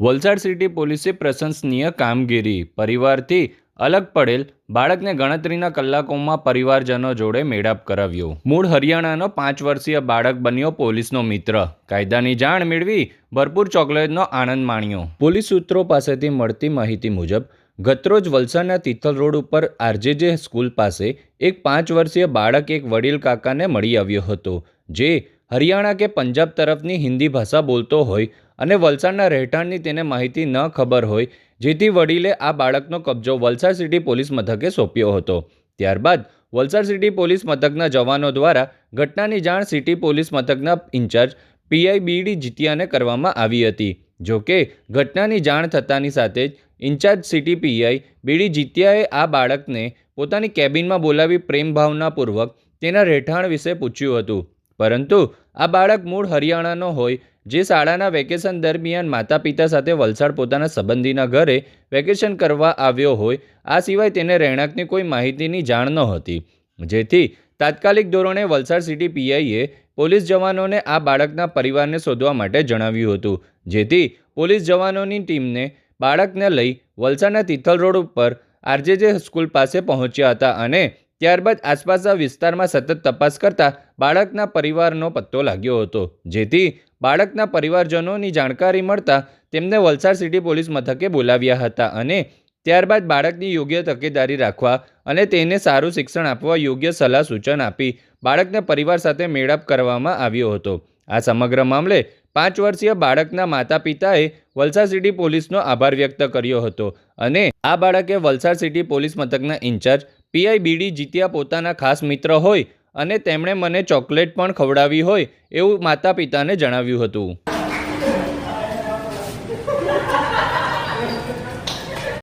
Valsad city પોલીસે પ્રશંસનીય કામગીરી, પરિવારથી અલગ પડેલ બાળકને ગણતરીના કલાકોમાં પરિવારજનો જોડે મેળાપ કરાવ્યો. મૂળ હરિયાણાનો પાંચ વર્ષીય બાળક બન્યો પોલીસનો મિત્ર. કાયદાની જાણ મેળવી ભરપૂર ચોકલેટનો આનંદ માણ્યો. પોલીસ સૂત્રો પાસેથી મળતી માહિતી મુજબ, ગતરોજ વલસાડના તિથલ રોડ ઉપર આરજેજે સ્કૂલ પાસે એક પાંચ વર્ષીય બાળક એક વડીલ કાકાને મળી આવ્યો હતો, જે હરિયાણા કે પંજાબ તરફની હિન્દી ભાષા બોલતો હોય અને વલસાડના રહેઠાણની તેને માહિતી ન ખબર હોય, જેથી વડીલે આ બાળકનો કબજો વલસાડ સિટી પોલીસ મથકે સોંપ્યો હતો. ત્યારબાદ વલસાડ સિટી પોલીસ મથકના જવાનો દ્વારા ઘટનાની જાણ સિટી પોલીસ મથકના ઇન્ચાર્જ પીઆઈ બીડી જીતિયાને કરવામાં આવી હતી. જોકે ઘટનાની જાણ થતાની સાથે જ ઇન્ચાર્જ સિટી પીઆઈ બીડી જીતિયાએ આ બાળકને પોતાની કેબિનમાં બોલાવી પ્રેમભાવનાપૂર્વક તેના રહેઠાણ વિશે પૂછ્યું હતું. પરંતુ આ બાળક મૂળ હરિયાણાનો હોય, જે શાળાના વેકેશન દરમિયાન માતા પિતા સાથે વલસાડ પોતાના સંબંધીના ઘરે વેકેશન કરવા આવ્યો હોય, આ સિવાય તેને રહેણાંકની કોઈ માહિતીની જાણ નહોતી. જેથી તાત્કાલિક ધોરણે વલસાડ સિટી પીઆઈએ પોલીસ જવાનોને આ બાળકના પરિવારને શોધવા માટે જણાવ્યું હતું. જેથી પોલીસ જવાનોની ટીમને બાળકને લઈ વલસાડના તિથલ રોડ ઉપર આરજેજે સ્કૂલ પાસે પહોંચ્યા હતા અને ત્યારબાદ આસપાસના વિસ્તારમાં સતત તપાસ કરતા બાળકના પરિવારનો પત્તો લાગ્યો હતો. જેથી બાળકના પરિવારજનોની જાણકારી મળતા તેમને વલસાડ સિટી પોલીસ મથકે બોલાવ્યા હતા અને ત્યારબાદ બાળકની યોગ્ય તકેદારી રાખવા અને તેને સારું શિક્ષણ આપવા યોગ્ય સલાહ સૂચન આપી બાળકને પરિવાર સાથે મેળાપ કરવામાં આવ્યો હતો. આ સમગ્ર મામલે પાંચ વર્ષીય બાળકના માતા પિતાએ વલસાડ સિટી પોલીસનો આભાર વ્યક્ત કર્યો હતો અને આ બાળકે વલસાડ સિટી પોલીસ મથકના ઇન્ચાર્જ પીઆઈ બીડી જીત્યા પોતાના ખાસ મિત્ર હોય અને તેમણે મને ચોકલેટ પણ ખવડાવી હોય એવું માતા પિતાને જણાવ્યું હતું.